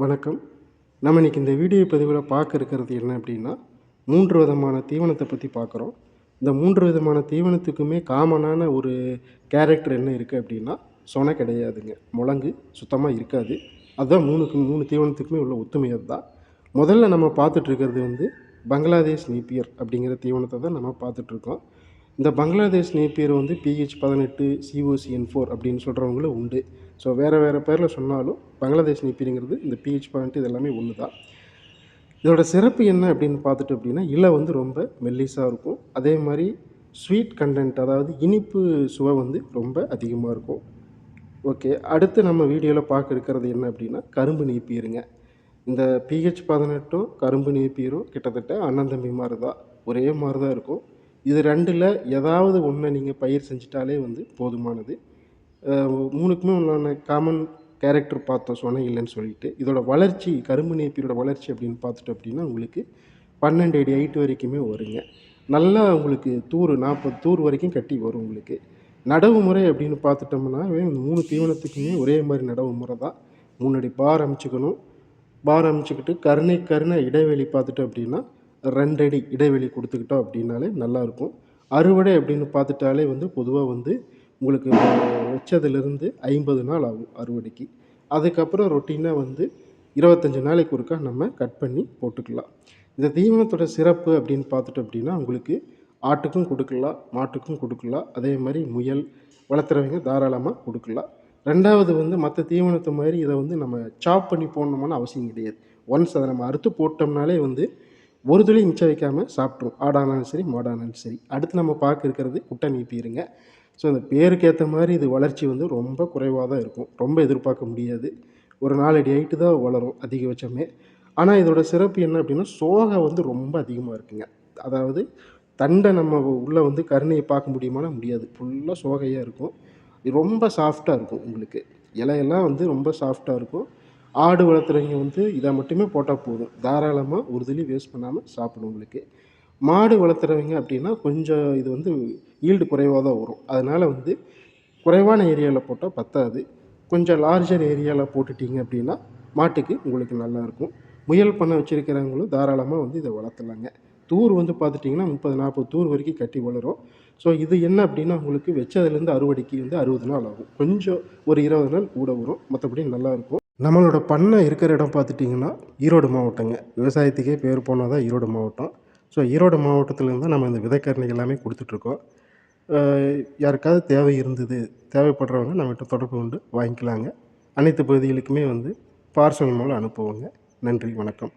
வணக்கம். நம்ம இன்றைக்கி இந்த வீடியோ பதிவில் பார்க்க இருக்கிறது என்ன அப்படின்னா மூன்று விதமான தீவனத்தை பற்றி பார்க்குறோம். இந்த மூன்று விதமான தீவனத்துக்குமே காமனான ஒரு கேரக்டர் என்ன இருக்குது அப்படின்னா சொனை கிடையாதுங்க. முழங்கு சுத்தமாக இருக்காது. அதுதான் மூணுக்கு மூணு தீவனத்துக்குமே உள்ள ஒத்துமை அதுதான். முதல்ல நம்ம பார்த்துட்ருக்கிறது வந்து பங்களாதேஷ் நேப்பியர் அப்படிங்கிற தீவனத்தை தான் நம்ம பார்த்துட்ருக்கோம் இந்த பங்களாதேஷ் நேப்பியர் வந்து பிஹெச் பதினெட்டு சிஓசிஎன் ஃபோர் அப்படின்னு சொல்கிறவங்களும் உண்டு. ஸோ வேறு வேறு பேரில் சொன்னாலும் பங்களாதேஷ் நேப்பியருங்கிறது இந்த பிஹெச் பாயிண்ட் இது எல்லாமே ஒன்று தான் இதோட சிறப்பு என்ன அப்படின்னு பார்த்துட்டு அப்படின்னா இலை வந்து ரொம்ப மெல்லிஸாக இருக்கும். அதே மாதிரி ஸ்வீட் கண்டென்ட் அதாவது இனிப்பு சுவை வந்து ரொம்ப அதிகமாக இருக்கும். ஓகே அடுத்து நம்ம வீடியோவில் பார்க்க இருக்கிறது என்ன அப்படின்னா கரும்பு நீப்பீருங்க. இந்த பிஹெச் பதினெட்டும் கரும்பு நீப்பீரும். கிட்டத்தட்ட அண்ணன் தம்பி மாதிரி தான் ஒரே மாதிரி தான் இருக்கும். இது ரெண்டில் ஏதாவது ஒன்று நீங்கள் பயிர் செஞ்சிட்டாலே வந்து போதுமானது. மூணுக்குமே உண்டான காமன் கேரக்டர் பார்த்தோம் சொன்ன இல்லைன்னு சொல்லிட்டு. இதோட வளர்ச்சி கரும்பு நேப்பியோட வளர்ச்சி அப்படின்னு பார்த்துட்டு அப்படின்னா உங்களுக்கு பன்னெண்டு அடி ஹைட் வரைக்குமே வருங்க. நல்லா உங்களுக்கு தூர் நாற்பது தூர் வரைக்கும் கட்டி வரும் உங்களுக்கு. நடவு முறை அப்படின்னு பார்த்துட்டோம்னா இந்த மூணு தீவனத்துக்குமே ஒரே மாதிரி நடவு முறை தான். முன்னாடி பார் அமைச்சுக்கணும். பார் அமைச்சுக்கிட்டு கருணை கருணை இடைவெளி பார்த்துட்டோம் அப்படின்னா ரெண்டடி இடைவெளி கொடுத்துக்கிட்டோம் அப்படின்னாலே நல்லாயிருக்கும் அறுவடை அப்படின்னு பார்த்துட்டாலே வந்து பொதுவாக வந்து உங்களுக்கு வச்சதுலேருந்து ஐம்பது நாள் ஆகும் அறுவடைக்கு. அதுக்கப்புறம் ரொட்டீனாக வந்து இருபத்தஞ்சி நாளைக்கு ஒருக்கா நம்ம கட் பண்ணி போட்டுக்கலாம். இந்த தீவனத்தோட சிறப்பு அப்படின்னு பார்த்துட்டோம் அப்படின்னா உங்களுக்கு ஆட்டுக்கும் கொடுக்கலாம் மாட்டுக்கும் கொடுக்கலாம். அதே மாதிரி முயல் வளர்த்துறவங்க தாராளமாக கொடுக்கலாம். ரெண்டாவது வந்து மற்ற தீவனத்தை மாதிரி இதை வந்து நம்ம சாப் பண்ணி போடணுமான அவசியம் கிடையாது. ஒன்ஸ் அதை நம்ம அறுத்து போட்டோம்னாலே வந்து ஒரு துளி மிச்சம் வைக்காமல் சாப்பிட்ரும் ஆடானாலும் சரி மாடானாலும் சரி. அடுத்து நம்ம பார்க்க இருக்கிறது குட்டை நீப்பிடுங்க ஸோ அந்த பேருக்கு ஏற்ற மாதிரி இது வளர்ச்சி வந்து ரொம்ப குறைவாக தான் இருக்கும். ரொம்ப எதிர்பார்க்க முடியாது. ஒரு நாலடி ஹைட்டு தான் வளரும் அதிகபட்சமே. ஆனால் இதோட சிறப்பு என்ன அப்படின்னா சோகை வந்து ரொம்ப அதிகமாக இருக்குங்க. அதாவது தண்டை நம்ம உள்ளே வந்து கருணையை பார்க்க முடியுமானா முடியாது. ஃபுல்லாக சோகையாக இருக்கும். ரொம்ப சாஃப்டாக இருக்கும் உங்களுக்கு. இலையெல்லாம் வந்து ரொம்ப சாஃப்டாக இருக்கும். ஆடு வளர்த்துறவங்க வந்து இதை மட்டுமே போட்டால் போதும். தாராளமாக ஒரு துளி வேஸ்ட் பண்ணாமல் சாப்பிடும் உங்களுக்கு. மாடு வளர்த்துறவங்க அப்படின்னா கொஞ்சம் இது வந்து ஈல்டு குறைவாக தான் வரும். அதனால் வந்து குறைவான ஏரியாவில் போட்டால் பத்தாது. கொஞ்சம் லார்ஜர் ஏரியாவில் போட்டுட்டீங்க அப்படின்னா மாட்டுக்கு உங்களுக்கு நல்லாயிருக்கும் முயல் பண்ண வச்சுருக்கிறவங்களும் தாராளமாக வந்து இதை வளர்த்தலாங்க. தூர் வந்து பார்த்துட்டிங்கன்னா முப்பது நாற்பது தூர் வரைக்கும் கட்டி வளரும். ஸோ இது என்ன அப்படின்னா உங்களுக்கு வச்சதுலேருந்து அறுவடைக்கு வந்து அறுபது நாள் ஆகும். கொஞ்சம் ஒரு இருபது நாள் கூட வரும். மற்றபடி நல்லாயிருக்கும் நம்மளோட பண்ணை இருக்கிற இடம் பார்த்துட்டிங்கன்னா ஈரோடு மாவட்டங்க. விவசாயத்துக்கே பேர் போனால் தான் ஈரோடு மாவட்டம். ஸோ ஈரோடு மாவட்டத்துலேருந்து தான் நம்ம இந்த விதைக்கரணை எல்லாமே கொடுத்துட்ருக்கோம். யாருக்காவது தேவை இருந்தது தேவைப்படுறவங்க நம்மகிட்ட தொடர்பு கொண்டு வாங்கிக்கலாங்க. அனைத்து பகுதிகளுக்குமே வந்து பார்சல் மூலம் அனுப்புவோங்க. நன்றி வணக்கம்.